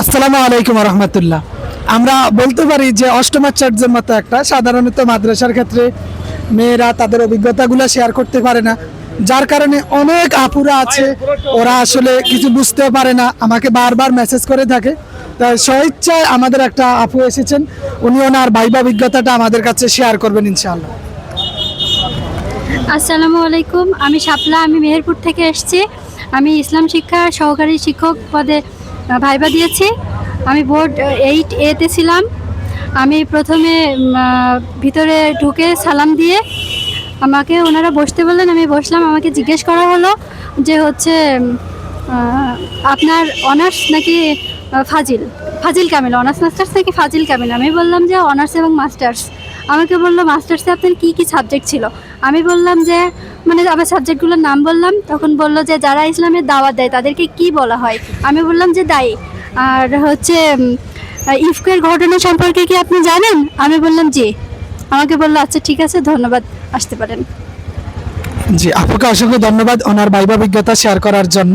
আসসালামু আলাইকুম রহমতুল্লাহ। আমরা বলতে পারি যে অষ্টমাচার্যের মতো একটা। সাধারণত মাদ্রাসার ক্ষেত্রে মেয়েরা তাদের অভিজ্ঞতাগুলো শেয়ার করতে পারে না। যার কারণে অনেক আপুরা আছে, ওরা আসলে কিছু বুঝতে পারে না। আমাকে বারবার মেসেজ করে থাকে। তাই স্বইচ্ছায় আমাদের একটা আপু এসেছেন, উনি ওনার ভাইবা অভিজ্ঞতাটা আমাদের কাছে শেয়ার করবেন ইনশাআল্লাহ। আসসালামু আলাইকুম, আমি শাপলা, আমি মেহেরপুর থেকে এসেছি। আমি ইসলাম শিক্ষা সহকারী শিক্ষক পদে ভাইবা দিয়েছি। আমি বোর্ড এইট এতে ছিলাম। আমি প্রথমে ভিতরে ঢুকে সালাম দিয়ে আমাকে ওনারা বসতে বললেন, আমি বসলাম। আমাকে জিজ্ঞেস করা হলো যে হচ্ছে আপনার অনার্স নাকি ফাজিল? ফাজিল কামিল, অনার্স মাস্টার্স নাকি ফাজিল কামিল? আমি বললাম যে অনার্স এবং মাস্টার্স। আমাকে বলল মাস্টার্সে আপনার কী কী সাবজেক্ট ছিল? আমি বললাম যে মানে আমার সাবজেক্টগুলোর নাম বললাম, তখন বলল যে, যারা ইসলামের দাওয়াত দেয়, তাদেরকে কি বলা হয়? আমি বললাম যে, দায়ী। আর হচ্ছে ইফকের ঘটনা সম্পর্কে কি আপনি জানেন? আমি বললাম, জি। আমাকে বলল আচ্ছা ঠিক আছে, ধন্যবাদ, আসতে পারেন। জি আপনাকে অসংখ্য ধন্যবাদ ওনার ভাইবা অভিজ্ঞতা শেয়ার করার জন্য।